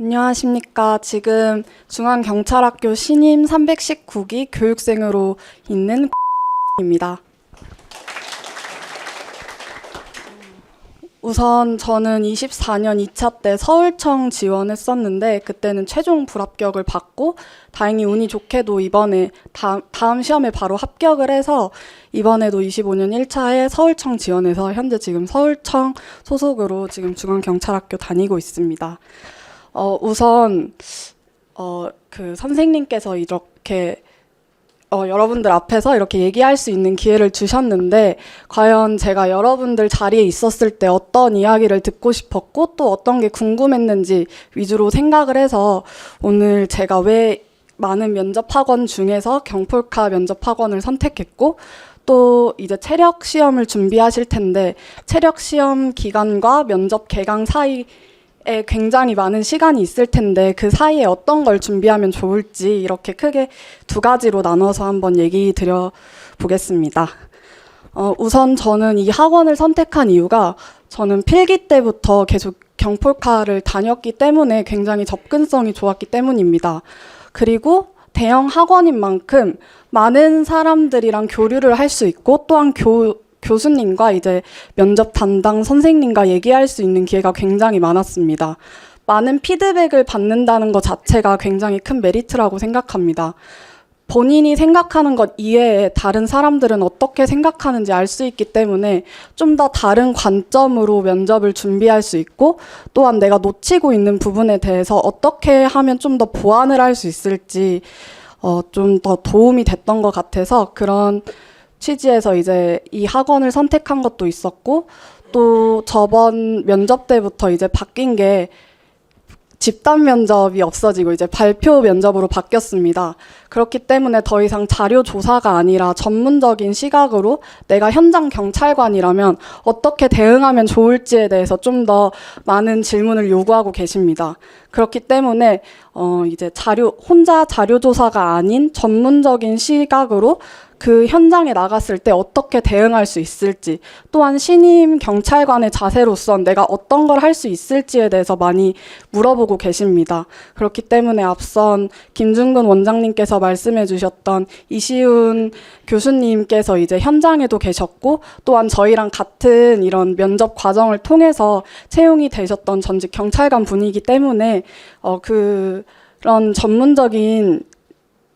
안녕하십니까. 지금 중앙경찰학교 신임 319기 교육생으로 있는 입니다. 우선 저는 24년 2차 때 서울청 지원했었는데 그때는 최종 불합격을 받고 다행히 운이 좋게도 이번에 다음, 다음 시험에 바로 합격을 해서 이번에도 25년 1차에 서울청 지원해서 현재 지금 서울청 소속으로 지금 중앙경찰학교 다니고 있습니다. 어, 우선 어, 그 선생님께서 이렇게 어, 여러분들 앞에서 이렇게 얘기할 수 있는 기회를 주셨는데 과연 제가 여러분들 자리에 있었을 때 어떤 이야기를 듣고 싶었고 또 어떤 게 궁금했는지 위주로 생각을 해서 오늘 제가 왜 많은 면접 학원 중에서 경폴카 면접 학원을 선택했고 또 이제 체력 시험을 준비하실 텐데 체력 시험 기간과 면접 개강 사이 에 굉장히 많은 시간이 있을 텐데 그 사이에 어떤 걸 준비하면 좋을지 이렇게 크게 두 가지로 나눠서 한번 얘기 드려 보겠습니다. 어, 우선 저는 이 학원을 선택한 이유가 저는 필기 때부터 계속 경폴카를 다녔기 때문에 굉장히 접근성이 좋았기 때문입니다. 그리고 대형 학원인 만큼 많은 사람들이랑 교류를 할 수 있고 또한 교, 교수님과 이제 면접 담당 선생님과 얘기할 수 있는 기회가 굉장히 많았습니다. 많은 피드백을 받는다는 것 자체가 굉장히 큰 메리트라고 생각합니다. 본인이 생각하는 것 이외에 다른 사람들은 어떻게 생각하는지 알 수 있기 때문에 좀 더 다른 관점으로 면접을 준비할 수 있고 또한 내가 놓치고 있는 부분에 대해서 어떻게 하면 좀 더 보완을 할 수 있을지 어, 좀 더 도움이 됐던 것 같아서 그런 취지에서 이제 이 학원을 선택한 것도 있었고 또 저번 면접 때부터 이제 바뀐 게 집단 면접이 없어지고 이제 발표 면접으로 바뀌었습니다. 그렇기 때문에 더 이상 자료 조사가 아니라 전문적인 시각으로 내가 현장 경찰관이라면 어떻게 대응하면 좋을지에 대해서 좀 더 많은 질문을 요구하고 계십니다. 그렇기 때문에 어 이제 자료 혼자 자료 조사가 아닌 전문적인 시각으로 그 현장에 나갔을 때 어떻게 대응할 수 있을지 또한 신임 경찰관의 자세로선 내가 어떤 걸 할 수 있을지에 대해서 많이 물어보고 계십니다. 그렇기 때문에 앞선 김준근 원장님께서 말씀해 주셨던 이시훈 교수님께서 이제 현장에도 계셨고 또한 저희랑 같은 이런 면접 과정을 통해서 채용이 되셨던 전직 경찰관 분이기 때문에 어 그런 전문적인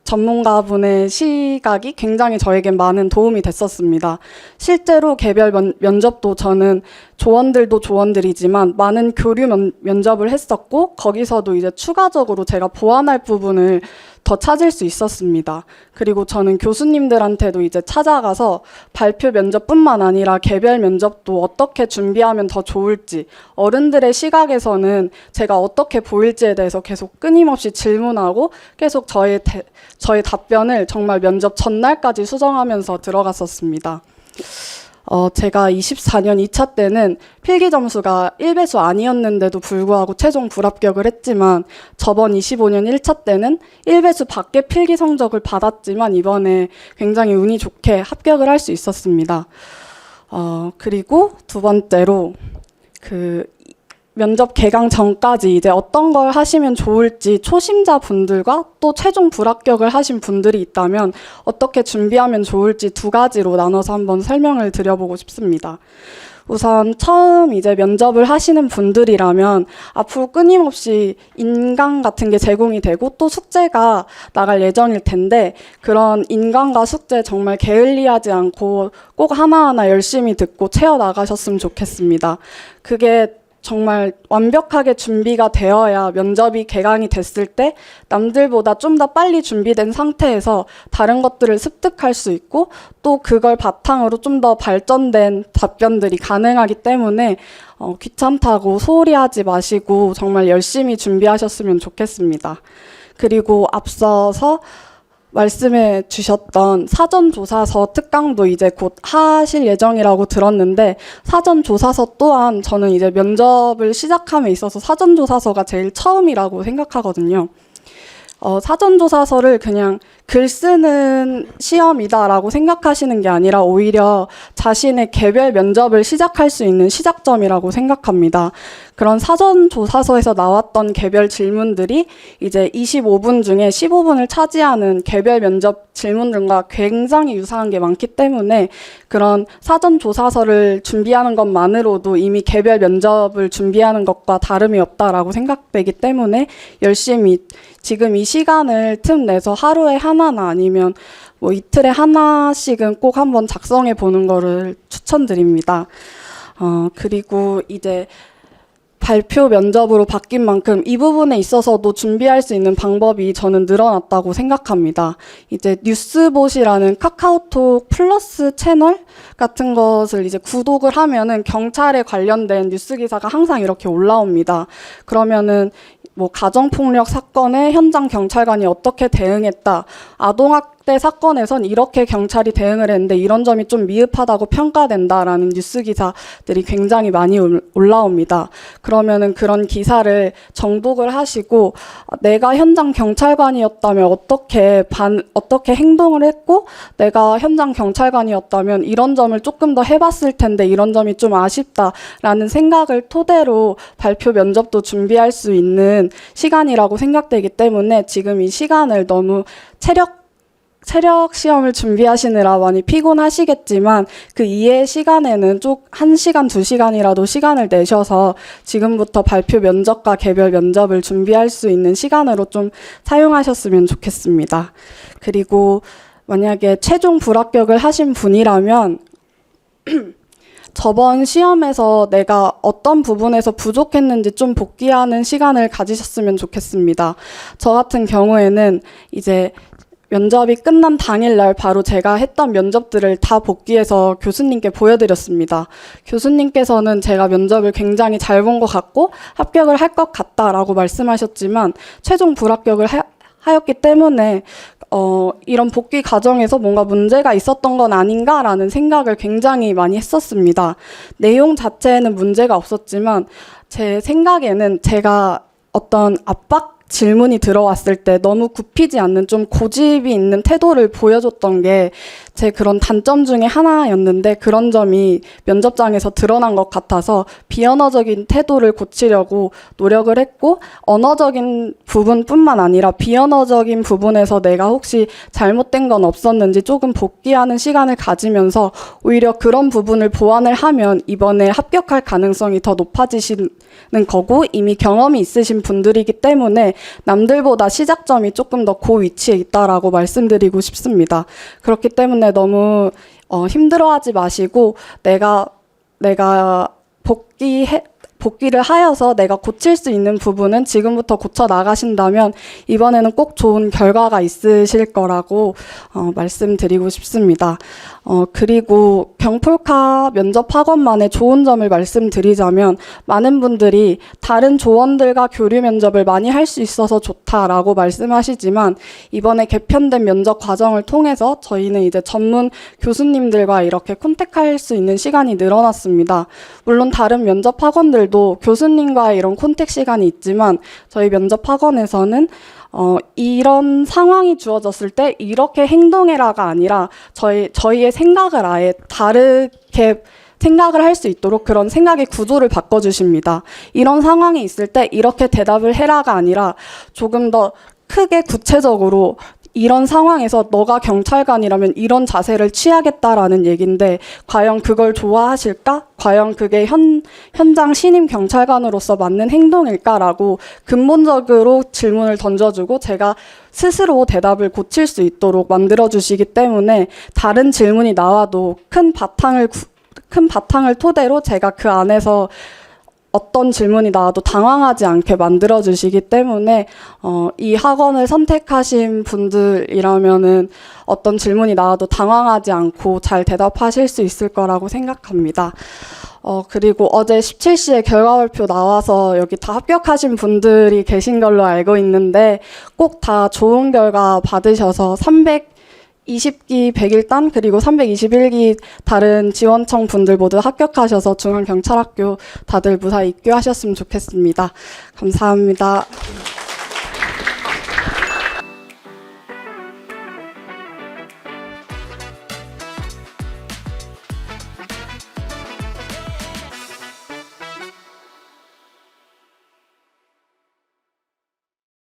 전문가분의 시각이 굉장히 저에겐 많은 도움이 됐었습니다. 실제로 개별 면, 면접도 저는 조원들도 조원들이지만 많은 교류 면, 면접을 했었고 거기서도 이제 추가적으로 제가 보완할 부분을 더 찾을 수 있었습니다. 그리고 저는 교수님들한테도 이제 찾아가서 발표 면접뿐만 아니라 개별 면접도 어떻게 준비하면 더 좋을지 어른들의 시각에서는 제가 어떻게 보일지에 대해서 계속 끊임없이 질문하고 계속 저의 대, 저의 답변을 정말 면접 전날까지 수정하면서 들어갔었습니다. 어, 제가 24년 2차 때는 필기 점수가 1배수 아니었는데도 불구하고 최종 불합격을 했지만 저번 25년 1차 때는 1배수 밖에 필기 성적을 받았지만 이번에 굉장히 운이 좋게 합격을 할 수 있었습니다. 어, 그리고 두 번째로 그 면접 개강 전까지 이제 어떤 걸 하시면 좋을지 초심자 분들과 또 최종 불합격을 하신 분들이 있다면 어떻게 준비하면 좋을지 두 가지로 나눠서 한번 설명을 드려보고 싶습니다. 우선 처음 이제 면접을 하시는 분들이라면 앞으로 끊임없이 인강 같은 게 제공이 되고 또 숙제가 나갈 예정일 텐데 그런 인강과 숙제 정말 게을리하지 않고 꼭 하나하나 열심히 듣고 채워 나가셨으면 좋겠습니다. 그게 정말 완벽하게 준비가 되어야 면접이 개강이 됐을 때 남들보다 좀 더 빨리 준비된 상태에서 다른 것들을 습득할 수 있고 또 그걸 바탕으로 좀 더 발전된 답변들이 가능하기 때문에 어, 귀찮다고 소홀히 하지 마시고 정말 열심히 준비하셨으면 좋겠습니다. 그리고 앞서서 말씀해 주셨던 사전조사서 특강도 이제 곧 하실 예정이라고 들었는데 사전조사서 또한 저는 이제 면접을 시작함에 있어서 사전조사서가 제일 처음이라고 생각하거든요. 어, 사전조사서를 그냥 글 쓰는 시험이다라고 생각하시는 게 아니라 오히려 자신의 개별 면접을 시작할 수 있는 시작점이라고 생각합니다. 그런 사전 조사서에서 나왔던 개별 질문들이 이제 25분 중에 15분을 차지하는 개별 면접 질문들과 굉장히 유사한 게 많기 때문에 그런 사전 조사서를 준비하는 것만으로도 이미 개별 면접을 준비하는 것과 다름이 없다라고 생각되기 때문에 열심히 지금 이 시간을 틈 내서 하루에 하나나 아니면 뭐 이틀에 하나씩은 꼭 한번 작성해 보는 거를 추천드립니다. 어, 그리고 이제 발표 면접으로 바뀐 만큼 이 부분에 있어서도 준비할 수 있는 방법이 저는 늘어났다고 생각합니다. 이제 뉴스봇이라는 카카오톡 플러스 채널 같은 것을 이제 구독을 하면은 경찰에 관련된 뉴스 기사가 항상 이렇게 올라옵니다. 그러면은 뭐 가정폭력 사건에 현장 경찰관이 어떻게 대응했다. 아동학 대 사건에선 이렇게 경찰이 대응을 했는데 이런 점이 좀 미흡하다고 평가된다라는 뉴스 기사들이 굉장히 많이 올- 올라옵니다. 그러면은 그런 기사를 정독을 하시고 아, 내가 현장 경찰관이었다면 어떻게 반 어떻게 행동을 했고 내가 현장 경찰관이었다면 이런 점을 조금 더 해봤을 텐데 이런 점이 좀 아쉽다라는 생각을 토대로 발표 면접도 준비할 수 있는 시간이라고 생각되기 때문에 지금 이 시간을 너무 체력 체력 시험을 준비하시느라 많이 피곤하시겠지만 그 이외의 시간에는 쭉 1시간, 2시간이라도 시간을 내셔서 지금부터 발표 면접과 개별 면접을 준비할 수 있는 시간으로 좀 사용하셨으면 좋겠습니다. 그리고 만약에 최종 불합격을 하신 분이라면 저번 시험에서 내가 어떤 부분에서 부족했는지 좀 복귀하는 시간을 가지셨으면 좋겠습니다. 저 같은 경우에는 이제 면접이 끝난 당일날 바로 제가 했던 면접들을 다 복귀해서 교수님께 보여드렸습니다. 교수님께서는 제가 면접을 굉장히 잘 본 것 같고 합격을 할 것 같다라고 말씀하셨지만 최종 불합격을 하, 하였기 때문에 어, 이런 복귀 과정에서 뭔가 문제가 있었던 건 아닌가라는 생각을 굉장히 많이 했었습니다. 내용 자체에는 문제가 없었지만 제 생각에는 제가 어떤 압박 질문이 들어왔을 때 너무 굽히지 않는 좀 고집이 있는 태도를 보여줬던 게제 그런 단점 중에 하나였는데 그런 점이 면접장에서 드러난 것 같아서 비언어적인 태도를 고치려고 노력을 했고 언어적인 부분뿐만 아니라 비언어적인 부분에서 내가 혹시 잘못된 건 없었는지 조금 복귀하는 시간을 가지면서 오히려 그런 부분을 보완을 하면 이번에 합격할 가능성이 더 높아지시는 거고 이미 경험이 있으신 분들이기 때문에 남들보다 시작점이 조금 더 고 위치에 있다라고 말씀드리고 싶습니다. 그렇기 때문에 너무 어, 힘들어하지 마시고 내가 내가 복귀해 복귀를 하여서 내가 고칠 수 있는 부분은 지금부터 고쳐 나가신다면 이번에는 꼭 좋은 결과가 있으실 거라고 어, 말씀드리고 싶습니다. 어, 그리고 경폴카 면접 학원만의 좋은 점을 말씀드리자면 많은 분들이 다른 조원들과 교류 면접을 많이 할 수 있어서 좋다라고 말씀하시지만 이번에 개편된 면접 과정을 통해서 저희는 이제 전문 교수님들과 이렇게 콘택할 수 있는 시간이 늘어났습니다. 물론 다른 면접 학원들도 교수님과의 이런 콘택 시간이 있지만 저희 면접 학원에서는 어, 이런 상황이 주어졌을 때 이렇게 행동해라가 아니라 저희, 저희의 생각을 아예 다르게 생각을 할 수 있도록 그런 생각의 구조를 바꿔주십니다. 이런 상황이 있을 때 이렇게 대답을 해라가 아니라 조금 더 크게 구체적으로 이런 상황에서 너가 경찰관이라면 이런 자세를 취하겠다라는 얘기인데 과연 그걸 좋아하실까? 과연 그게 현, 현장 신임 경찰관으로서 맞는 행동일까라고 근본적으로 질문을 던져주고 제가 스스로 대답을 고칠 수 있도록 만들어주시기 때문에 다른 질문이 나와도 큰 바탕을 구- 큰 바탕을 토대로 제가 그 안에서 어떤 질문이 나와도 당황하지 않게 만들어 주시기 때문에 어, 이 학원을 선택하신 분들이라면은 어떤 질문이 나와도 당황하지 않고 잘 대답하실 수 있을 거라고 생각합니다. 어, 그리고 어제 17시에 결과 발표 나와서 여기 다 합격하신 분들이 계신 걸로 알고 있는데 꼭 다 좋은 결과 받으셔서 300 20기 101단 그리고 321기 다른 지원청 분들 모두 합격하셔서 중앙경찰학교 다들 무사히 입교하셨으면 좋겠습니다. 감사합니다.